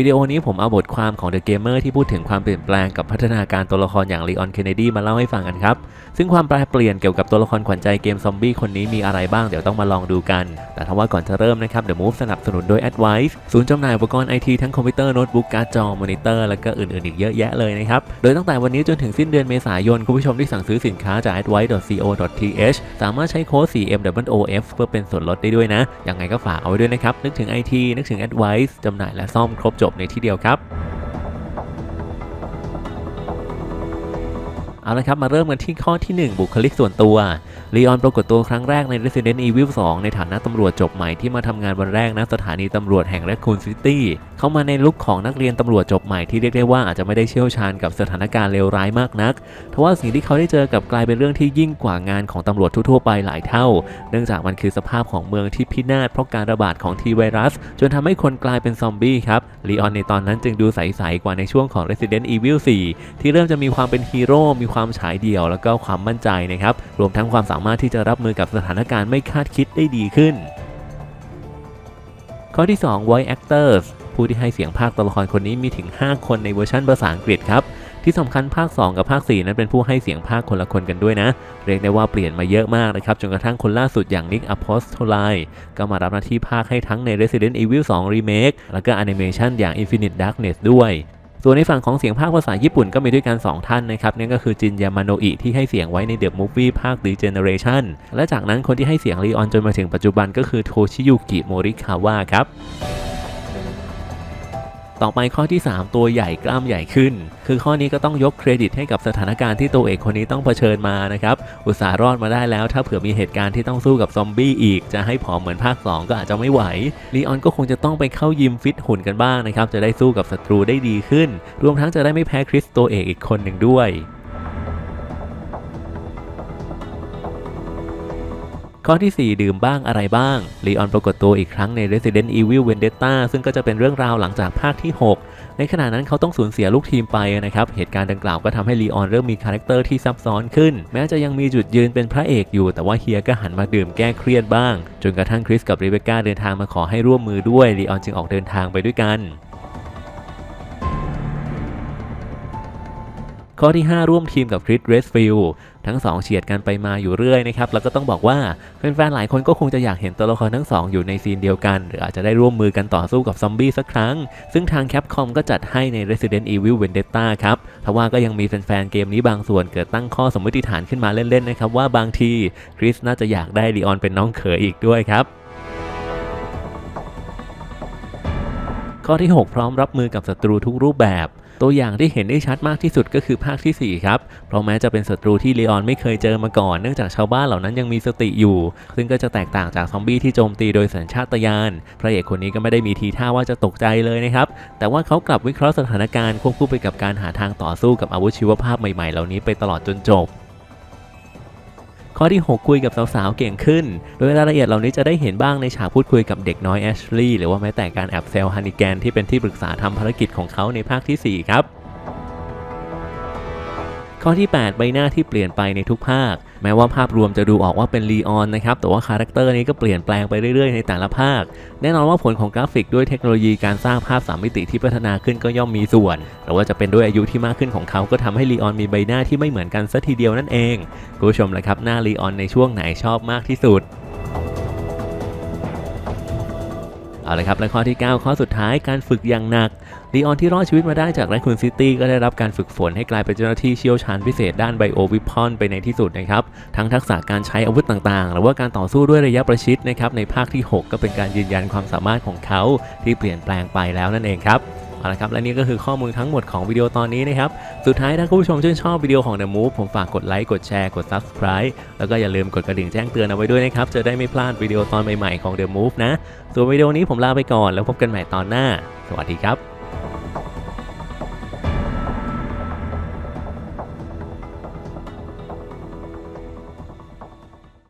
วิดีโอนี้ผมเอาบทความของ The Gamer ที่พูดถึงความเปลี่ยนแปลงกับพัฒนาการตัวละครอย่างลีออนเคนเนดีมาเล่าให้ฟังกันครับ ซึ่งความแปลเปลี่ยนเกี่ยวกับตัวละครขวัญใจเกมซอมบี้คนนี้มีอะไรบ้างเดี๋ยวต้องมาลองดูกัน แต่ถ้าว่าก่อนจะเริ่มนะครับ The Move สนับสนุนโดย Advice ศูนย์จำหน่ายอุปกรณ์ไอทีทั้งคอมพิวเตอร์โน้ตบุ๊กการ์ดจอมอนิเตอร์แล้วก็อื่นๆอีกเยอะแยะเลยนะครับ โดยตั้งแต่วันนี้จนถึงสิ้นเดือนเมษายนคุณผู้ชมที่สั่งซื้อสินค้าจาก advice.co.th สามารถใช้โค้ด 4MWOF เพื่อเป็นส่วนลดได้ด้วยนะยังไงก็ฝากเอาไว้ด้วยนะครับนึกถึง IT นึกถึง Advice จำหน่ายและซ่อมครบจบในที่เดียวครับ เอาละครับมาเริ่มกันที่ข้อที่ 1 บุคลิกส่วนตัวลีออนปรากฏตัวครั้งแรกใน Resident Evil 2 ในฐานะตำรวจจบใหม่ที่มาทำงานวันแรกณสถานีตำรวจแห่งแรคคูนซิตี้เข้ามาในลุคของนักเรียนตำรวจจบใหม่ที่เรียกได้ว่าอาจจะไม่ได้เชี่ยวชาญกับสถานการณ์เลวร้ายมากนักทว่าสิ่งที่เขาได้เจอกับกลายเป็นเรื่องที่ยิ่งกว่างานของตำรวจทั่วๆไปหลายเท่า เนื่องจากมันคือสภาพของเมืองที่พินาศเพราะการระบาดของทีไวรัส จนทำให้คนกลายเป็นซอมบี้ครับลีออนในตอนนั้นจึงดูใสๆกว่าในช่วงของ Resident Evil 4 ที่เริ่มจะมีความเป็นฮีโร่มีความฉายเดี่ยว แล้วก็ความมั่นใจนะครับ รวมทั้งความสามารถที่จะรับมือกับสถานการณ์ไม่คาดคิดได้ดีขึ้น ข้อที่ 2 voice actors ผู้ที่ให้เสียงภาคตัวละครคนนี้มีถึง 5 คนในเวอร์ชันภาษาอังกฤษครับที่สำคัญภาค 2 กับภาค 4 นั้นเป็นผู้ให้เสียงภาคคนละคนกันด้วยนะ เรียกได้ว่าเปลี่ยนมาเยอะมากนะครับ จนกระทั่งคนล่าสุดอย่าง Nick Apostoli ก็มารับหน้าที่ภาคให้ทั้งใน Resident Evil 2 Remake แล้วก็แอนิเมชันอย่าง Infinite Darkness ด้วย ส่วนในฝั่งของเสียงภาคภาษาญี่ปุ่นก็มีด้วยกัน 2 ท่านนะครับนั่นก็คือจินยามาโนอิที่ให้เสียงไว้ในเดอะมูฟวี่ภาค The Generation และจากนั้นคนที่ให้เสียงลีออนจนมาถึงปัจจุบันก็คือโทชิยุกิโมริคาวะครับ ต่อไปข้อที่ 3 ตัวใหญ่กล้ามใหญ่ขึ้น คือข้อนี้ก็ต้องยกเครดิตให้กับสถานการณ์ที่ตัวเอกคนนี้ต้องเผชิญมานะครับอุตส่าห์รอดมาได้แล้ว ถ้าเผื่อมีเหตุการณ์ที่ต้องสู้กับซอมบี้อีก จะให้ผอมเหมือนภาค 2 ก็อาจจะไม่ไหวลีออนก็คงจะต้องไปเข้ายิมฟิตหุ่นกันบ้างนะครับจะได้สู้กับศัตรูได้ดีขึ้น รวมทั้งจะได้ไม่แพ้คริสตัวเอกอีกคนหนึ่งด้วย ข้อที่ 4 ดื่มบ้างอะไรบ้างลีออนปรากฏตัวอีกครั้งใน Resident Evil Vendetta ซึ่งก็จะเป็นเรื่องราวหลังจากภาคที่ 6 ในขณะนั้นเขาต้องสูญเสียลูกทีมไปนะครับ เหตุการณ์ดังกล่าวก็ทำให้ลีออนเริ่มมีคาแรคเตอร์ที่ซับซ้อนขึ้น แม้จะยังมีจุดยืนเป็นพระเอกอยู่ แต่ว่าเฮียก็หันมาดื่มแก้เครียดบ้าง จนกระทั่งคริสกับรีเบคก้าเดินทางมาขอให้ร่วมมือด้วยลีออนจึงออกเดินทางไปด้วยกัน ข้อที่ 5 ร่วมทีมกับคริสเรสฟิลทั้ง 2 เฉียดกันไปมาอยู่เรื่อยนะครับ แล้วก็ต้องบอกว่าแฟนๆหลายคนก็คงจะอยากเห็นตัวละครทั้ง 2 อยู่ในซีนเดียวกัน หรืออาจจะได้ร่วมมือกันต่อสู้กับซอมบี้สักครั้ง ซึ่งทาง Capcom ก็จัดให้ใน Resident Evil Vendetta ครับทว่าก็ยังมีแฟนๆเกมนี้บางส่วนเกิดตั้งข้อสมมติฐานขึ้นมาเล่นๆนะครับว่าบางทีคริสน่าจะอยากได้ลีออนเป็นน้องเขยอีกด้วยครับ ข้อที่ 6 พร้อมรับมือกับศัตรูทุกรูปแบบ ตัวอย่างที่เห็นได้ชัดมากที่สุดก็คือภาคที่ 4 ครับ เพราะแม้จะเป็นศัตรูที่เลออนไม่เคยเจอมาก่อน เนื่องจากชาวบ้านเหล่านั้นยังมีสติอยู่ ซึ่งก็จะแตกต่างจากซอมบี้ที่โจมตีโดยสัญชาตญาณ พระเอกคนนี้ก็ไม่ได้มีทีท่าว่าจะตกใจเลยนะครับ แต่ว่าเขากลับวิเคราะห์สถานการณ์ควบคู่ไปกับการหาทางต่อสู้กับอาวุธชีวภาพใหม่ๆ เหล่านี้ไปตลอดจนจบ ข้อที่ 6 คุยกับสาวๆ เก่งขึ้น โดยรายละเอียดเหล่านี้จะได้เห็นบ้างในฉากพูดคุยกับเด็กน้อยแอชลีย์หรือว่าแม้แต่การแอบเซลฮันนิแกนที่เป็นที่ปรึกษาทำภารกิจของเขาในภาคทีสี่4 ครับ ข้อที่ 8 ใบหน้าที่เปลี่ยนไปในทุกภาค แม้ว่าภาพรวมจะดูออกว่าเป็นลีออนนะครับ แต่ว่าคาแรคเตอร์นี้ก็เปลี่ยนแปลงไปเรื่อยๆในแต่ละภาค แน่นอนว่าผลของกราฟิกด้วยเทคโนโลยีการสร้างภาพ3มิติที่พัฒนาขึ้นก็ย่อมมีส่วนหรือว่าจะเป็นด้วยอายุที่มากขึ้นของเขาก็ทำให้ลีออนมีใบหน้าที่ไม่เหมือนกันซะทีเดียวนั่นเอง คุณผู้ชมละครับหน้าลีออนในช่วงไหนชอบมากที่สุด เอาละครับและข้อที่ 9 ข้อสุดท้ายการฝึกอย่างหนักลีออนที่รอดชีวิตมาได้จากไรคุนซิตี้ก็ได้รับการฝึกฝนให้กลายเป็นเจ้าหน้าที่เชี่ยวชาญพิเศษด้านไบโอวิพอนไปในที่สุดนะครับ ทั้งทักษะการใช้อาวุธต่างๆ หรือว่าการต่อสู้ด้วยระยะประชิดนะครับในภาคที่ 6 ก็เป็นการยืนยันความสามารถของเขาที่เปลี่ยนแปลงไปแล้วนั่นเองครับ เอาละครับและนี่ก็คือข้อมูลทั้งหมดของวิดีโอตอนนี้นะครับ สุดท้ายถ้าคุณผู้ชมชื่นชอบวิดีโอของ The Move ผมฝากกดไลค์ กดแชร์ กด Subscribe แล้วก็อย่าลืมกดกระดิ่งแจ้งเตือนเอาไว้ด้วยนะครับ จะได้ไม่พลาดวิดีโอตอนใหม่ๆของ The Move นะ ส่วนวิดีโอนี้ผมลาไปก่อนแล้วพบกันใหม่ตอนหน้า สวัสดีครับ